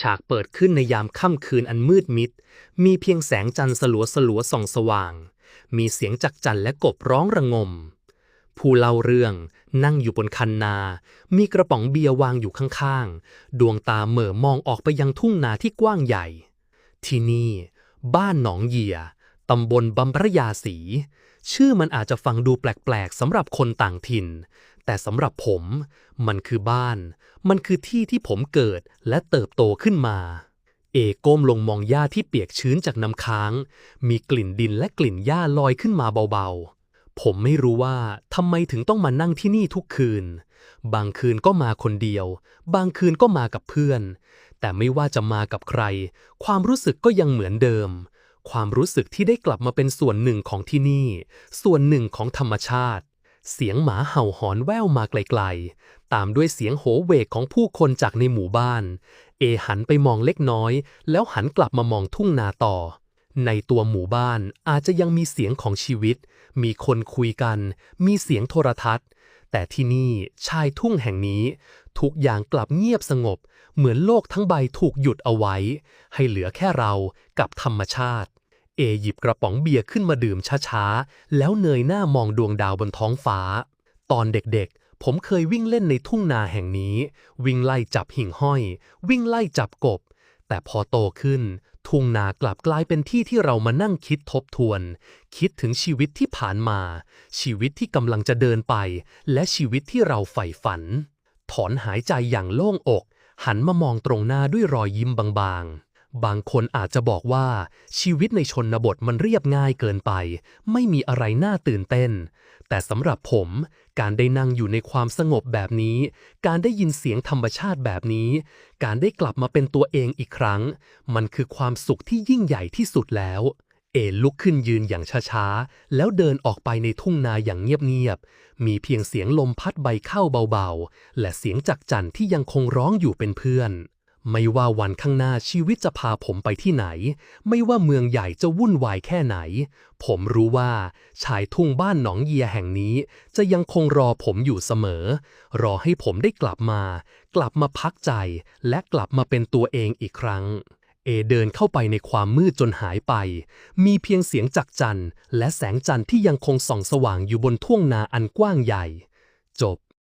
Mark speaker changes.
Speaker 1: ฉากเปิดขึ้นในยามค่ำคืนอันมืดมิด มีเพียงแสงจันทร์สลัวสลัวส่องสว่าง มีเสียงจักจันและกบร้องระงม ผู้เล่าเรื่องนั่งอยู่บนคันนา มีกระป๋องเบียร์วางอยู่ข้างๆ ดวงตาเหม่อมองออกไปยังทุ่งนาที่กว้างใหญ่ ที่นี่ บ้านหนองเหยียตำบลบำพระยาศรีชื่อมันอาจจะฟังดูแปลกๆสำหรับคนต่างถิ่น แต่สำหรับผม มันคือบ้าน มันคือที่ที่ผมเกิดและเติบโตขึ้นมา เอก้มลงมองหญ้าที่เปียกชื้นจากน้ำค้าง มีกลิ่นดินและกลิ่นหญ้าลอยขึ้นมาเบาๆ ผมไม่รู้ว่าทำไมถึงต้องมานั่งที่นี่ทุกคืน บางคืนก็มาคนเดียว บางคืนก็มากับเพื่อน แต่ไม่ว่าจะมากับใคร ความรู้สึกก็ยังเหมือนเดิม ความรู้สึกที่ได้กลับมาเป็นส่วนหนึ่งของที่นี่ ส่วนหนึ่งของธรรมชาติ เสียงหมาเห่าหอนแว่วมาไกลๆ ตามด้วยเสียงโหเวกของผู้คนจากในหมู่บ้าน เอหันไปมองเล็กน้อย แล้วหันกลับมามองทุ่งนาต่อ ในตัวหมู่บ้านอาจจะยังมีเสียงของชีวิต มีคนคุยกัน มีเสียงโทรทัศน์ แต่ที่นี่ชายทุ่งแห่งนี้ ทุกอย่างกลับเงียบสงบ เหมือนโลกทั้งใบถูกหยุดเอาไว้ ให้เหลือแค่เรากับธรรมชาติ เอหยิบกระป๋องเบียร์ขึ้นมาดื่มช้าๆ แล้วเงยหน้ามองดวงดาวบนท้องฟ้า ตอนเด็กๆ ผมเคยวิ่งเล่นในทุ่งนาแห่งนี้ วิ่งไล่จับหิ่งห้อย วิ่งไล่จับกบ แต่พอโตขึ้น ทุ่งนากลับกลายเป็นที่ที่เรามานั่งคิดทบทวน คิดถึงชีวิตที่ผ่านมา ชีวิตที่กำลังจะเดินไป และชีวิตที่เราใฝ่ฝัน ถอนหายใจอย่างโล่งอก หันมามองตรงหน้าด้วยรอยยิ้มบางๆ บางคนอาจจะบอกว่าชีวิตในชนบทมันเรียบง่ายเกินไป ไม่มีอะไรน่าตื่นเต้น แต่สำหรับผมการได้นั่งอยู่ในความสงบแบบนี้ การได้ยินเสียงธรรมชาติแบบนี้ การได้กลับมาเป็นตัวเองอีกครั้ง มันคือความสุขที่ยิ่งใหญ่ที่สุดแล้ว เอลุกขึ้นยืนอย่างช้าๆ แล้วเดินออกไปในทุ่งนาอย่างเงียบๆ มีเพียงเสียงลมพัดใบเข้าเบาๆ และเสียงจักจั่นที่ยังคงร้องอยู่เป็นเพื่อน ไม่ว่าวันข้างหน้าชีวิตจะพาผมไปที่ไหน ไม่ว่าเมืองใหญ่จะวุ่นวายแค่ไหน ผมรู้ว่าชายทุ่งบ้านหนองเยียแห่งนี้ จะยังคงรอผมอยู่เสมอ รอให้ผมได้กลับมา กลับมาพักใจ และกลับมาเป็นตัวเองอีกครั้ง เอเดินเข้าไปในความมืดจนหายไป มีเพียงเสียงจักจันและแสงจันทร์ที่ยังคงส่องสว่างอยู่บนทุ่งนาอันกว้างใหญ่ จบ